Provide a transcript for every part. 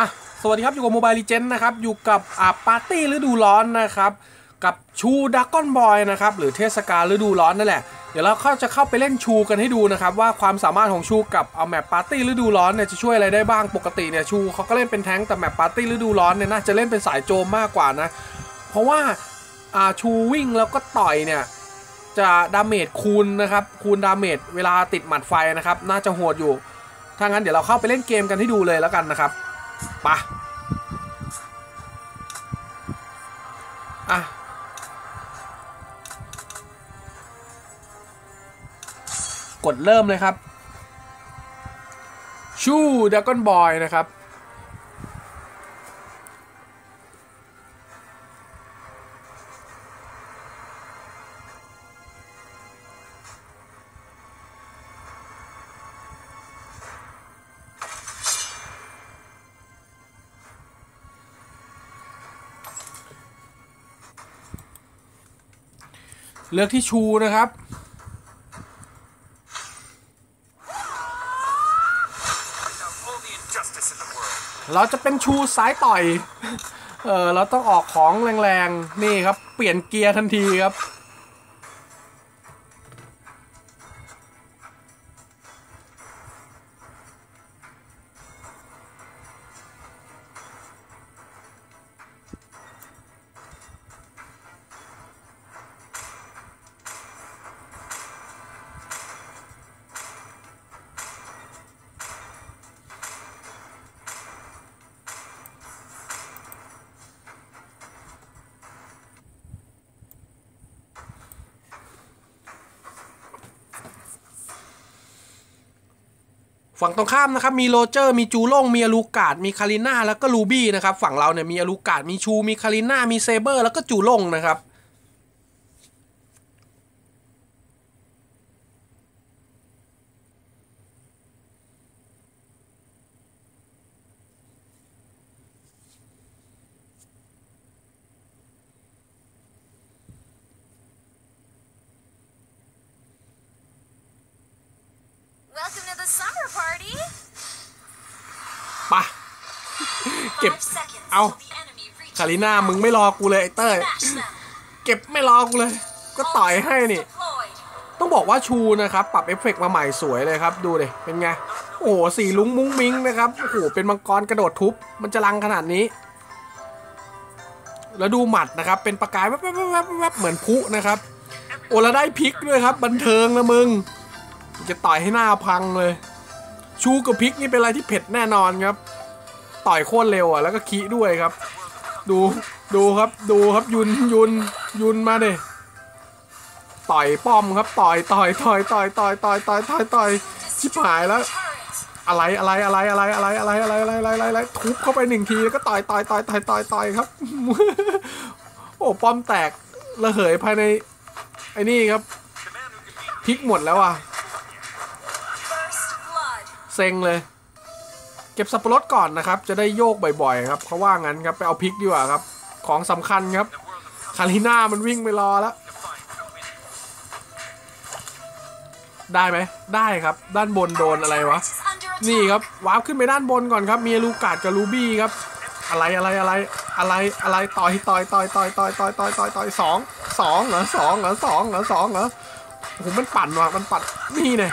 อะสวัสดีครับ อยู่กับโมบายลีเจนนะครับ อยู่กับอ่าปาร์ตี้ฤดูร้อนนะครับ กับชูดักก้อนบอยนะครับ หรือเทศกาลฤดูร้อนนั่นแหละ เดี๋ยวเราเข้าจะเข้าไปเล่นชูกันให้ดูนะครับ ว่าความสามารถของชูกับเอาแมปปาร์ตี้ฤดูร้อนเนี่ยจะช่วยอะไรได้บ้างปกติเนี่ยชูเขาก็เล่นเป็นแท้งแต่แมปปาร์ตี้ฤดูร้อนเนี่ยน่าจะเล่นเป็นสายโจมมากกว่านะ เพราะว่าอ่าชูวิ่งแล้วก็ต่อยเนี่ยจะดาเมจคูณนะครับคูณดาเมจเวลาติดหมัดไฟนะครับน่าจะโหดอยู่ถ้างั้นเดี๋ยวเราเข้าไปเล่นเกมกันให้ดูเลยแล้วกันนะครับ ปะอะกดเริ่มเลยครับ ชูดากอนบอยนะครับ เลือกที่ชูนะครับ เราจะเป็นชูซ้ายต่อย เออเราต้องออกของแรงๆ นี่ครับ เปลี่ยนเกียร์ทันทีครับ ฝั่งตรงข้ามนะครับมีโรเจอร์มีจูโล่งมีอลูกาดมีคาริน่าแล้วก็ลูบี้นะครับฝั่งเราเนี่ยมีอลูกาดมีชูมีคาริน่ามีเซเบอร์แล้วก็จูโล่งนะครับ summer party. ปะเก็บ Five seconds เอา till the enemy reaches คาริน่ามึงไม่รอกูเลยไอ้เต้ย Smash them. เก็บไม่รอกูเลย ก็ต่อยให้นี่ Deployed. ต้องบอกว่าชูนะครับ ปรับเอฟเฟกต์มาใหม่สวยเลยครับ ดูดิเป็นไง โอ้โหสีลุ้งมุ้งมิ้งนะครับ โอ้โห เป็นมังกรกระโดดทุบ มันจะลังขนาดนี้ แล้วดูหมัดนะครับ เป็นประกายแวบๆๆๆๆเหมือนพลุนะครับ โอ้แล้วได้พลิกด้วยครับ บันเทิงนะมึง จะต่อยให้หน้าพังเลย ชูกับพลิกนี่เป็นอะไรที่เผ็ดแน่นอนครับ ต่อยโคตรเร็วอะแล้วก็คีด้วยครับ ดูดูครับดูครับยุนยุนยุนมาเดต่อยป้อมครับต่อยต่อยต่อยต่อยต่อยต่อยต่อยต่อยต่อยชิบหายแล้ว อะไรอะไรอะไรอะไรอะไรอะไรอะไรอะไรอะไรอะไรทุบเข้าไปหนึ่งทีแล้วก็ต่อยต่อยต่อยต่อยต่อยต่อยครับ โอ้ป้อมแตกระเหยภายในไอ้นี่ครับพลิกหมดแล้วอะ เซ็งเลย เก็บสับปะรดก่อนนะครับ จะได้โยกบ่อยๆครับเขาว่างั้นครับไปเอาพริกดีกว่าครับ ของสำคัญครับ คาริน่ามันวิ่งไปรอแล้ว ได้ไหมได้ครับ ด้านบนโดนอะไรวะ นี่ครับวาร์ปขึ้นไปด้านบนก่อนครับ มีลูกาดกับลูบี้ครับ อะไรอะไรอะไรอะไรอะไรต่อยต่อยต่อยต่อยต่อยต่อยต่อยต่อยต่อยสองสองเหรอสองเหรอสองเหรอสองเหรอโอ้โหมันปั่นว่ะมันปั่นนี่เนี่ย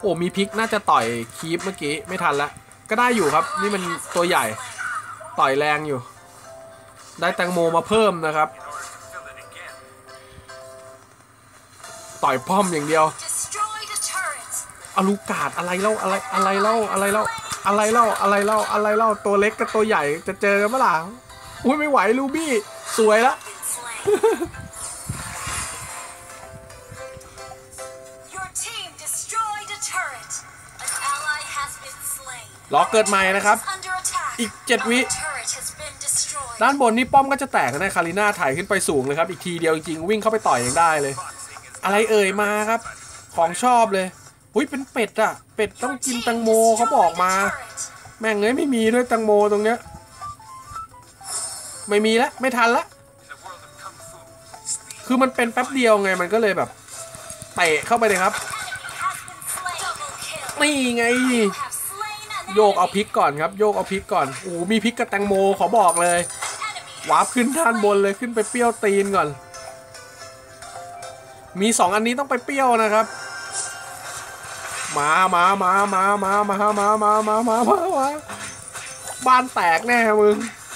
โอ้มีพริกน่าจะต่อยคีปเมื่อกี้ไม่ทันละก็ได้อยู่ครับ นี่มันตัวใหญ่ต่อยแรงอยู่ ได้แตงโมมาเพิ่มนะครับ ต่อยป้อมอย่างเดียวอลูกาดอะไรเล่าอะไรอะไรเล่าอะไรเล่าอะไรเล่าอะไรเล่าอะไรเล่าตัวเล็กกับตัวใหญ่จะเจอกันเมื่อไหร่อุ้ยไม่ไหวลูบี้สวยละ ล็อเกิดใหม่นะครับ อีก 7 วิ ด้านบนนี่ป้อมก็จะแตกนะคาริน่าถ่ายขึ้นไปสูงเลยครับ อีกทีเดียวจริงๆวิ่งเข้าไปต่อยยังได้เลย อะไรเอ่ยมาครับ ของชอบเลยอุ้ยเป็นเป็ดอะเป็ดต้องกินตังโมเขาบอกมา แม่งเลยไม่มีด้วยตังโมตรงเนี้ยไม่มีแล้วไม่ทันละคือมันเป็นแป๊บเดียวไงมันก็เลยแบบเตะเข้าไปเลยครับนี่ไง โยกเอาพริกก่อนครับ โยกเอาพริกก่อนโอ้มีพริกกระแตงโมขอบอกเลยวาร์ปขึ้นท่านบนเลยขึ้นไปเปรี้ยวตีนก่อน มี 2 อันนี้ต้องไปเปรี้ยวนะครับ มามามามามามามามามามามามบ้านแตกแน่มึง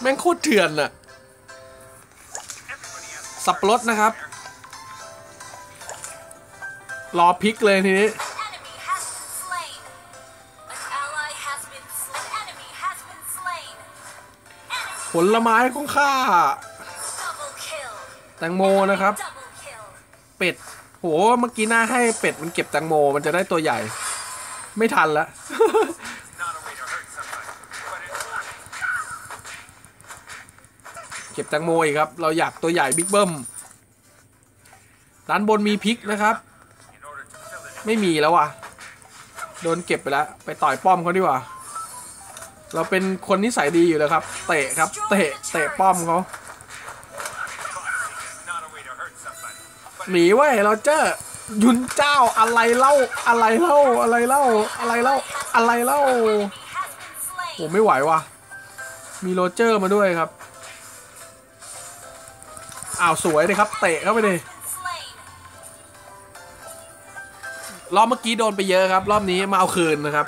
แม่งโคตรเถื่อนอะสับปะรดนะครับ รอพลิกเลยทีนี้ผลไม้ของข้า แตงโมนะครับ เป็ด โห เมื่อกี้หน้าให้เป็ดมันเก็บแตงโมมันจะได้ตัวใหญ่ ไม่ทันละ ก็บแตงโมอีกครับ เราอยากตัวใหญ่บิ๊กเบิ้มด้านบนมีพริกนะครับ ไม่มีแล้วว่ะ โดนเก็บไปแล้ว ไปต่อยป้อมเขาดีกว่า เราเป็นคนนิสัยดีอยู่แล้วครับ เตะครับ เตะ เตะป้อมเขาหนีเว้เราเจอยุนเจ้าอะไรเล่าอะไรเล่าอะไรเล่าอะไรเล่าอะไรเล่า Enemy has been โอ้ไม่ไหวว่ะ มีโรเจอร์มาด้วยครับ อ้าวสวยเลยครับเตะเข้าไปเลยรอบเมื่อกี้โดนไปเยอะครับ รอบนี้มาเอาคืนนะครับ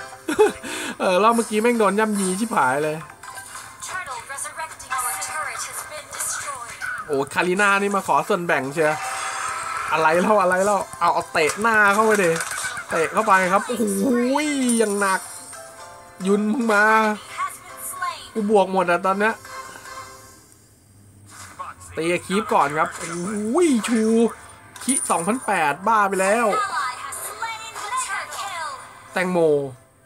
เออรอบเมื่อกี้แม่งโดนย่ำยีชิบหายเลย โอ้คาริน่านี่มาขอส่วนแบ่งเชียอะไรเล่าอะไรเล่าเอาเอาเตะหน้าเข้าไปเลยเตะเข้าไปครับโอ้โหยังหนัก ยุนมึงมากูบวกหมดอะตอนเนี้ย ตีกับคีฟก่อนครับโอ้ยชูคิ2008 บ้าไปแล้ว แตงโม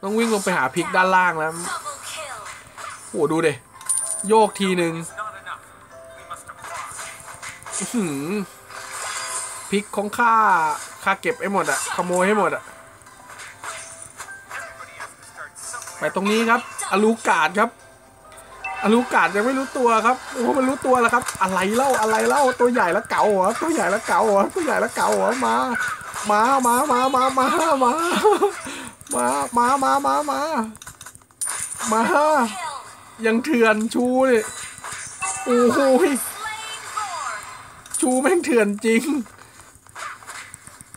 ต้องวิ่งลงไปหาพิกด้านล่างแล้วโอ้โหดูเดโยกทีหนึ่งพิกของข้าข้าเก็บไอ้หมดอะขโมยให้หมดอะไปตรงนี้ครับ อลูกาดครับ อลูกาดยังไม่รู้ตัวครับโอ้มันรู้ตัวแล้วครับ อะไรเล่าอะไรเล่าตัวใหญ่แล้วเก๋าเหรอตัวใหญ่แล้วเก๋าเหรอตัวใหญ่แล้วเก๋าเหรอมามามามามามามามามามามามามายังเถื่อนชูนี่โอ้โหชูแม่งเถื่อนจริง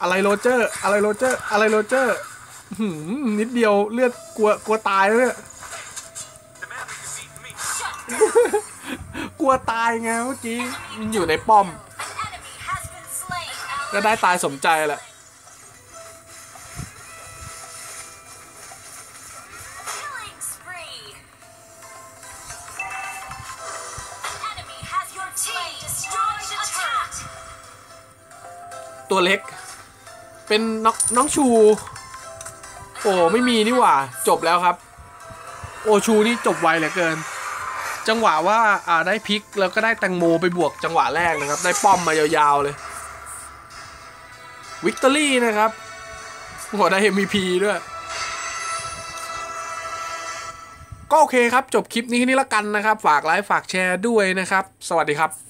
อะไรโรเจอร์ อะไรโรเจอร์ อะไรโรเจอร์หืมนิดเดียวเลือดกลัวกลัวตายแล้วเนี่ย กลัวตายไงเมื่อกี้มันอยู่ในป้อม ก็ได้ตายสมใจแหละตัวเล็ก เป็นน้องน้องชู โอ้ไม่มีนี่หว่า จบแล้วครับ โอชูนี่จบไวเหลือเกิน จังหวะว่าอ่าได้พลิกแล้วก็ได้แตงโมไปบวกจังหวะแรกนะครับ ได้ป้อมมายาวๆเลยวิกตอรี่นะครับหัวได้ MVP ด้วย ก็โอเคครับ จบคลิปนี้แค่นี้ละกันนะครับ ฝากไลค์ฝากแชร์ด้วยนะครับ สวัสดีครับ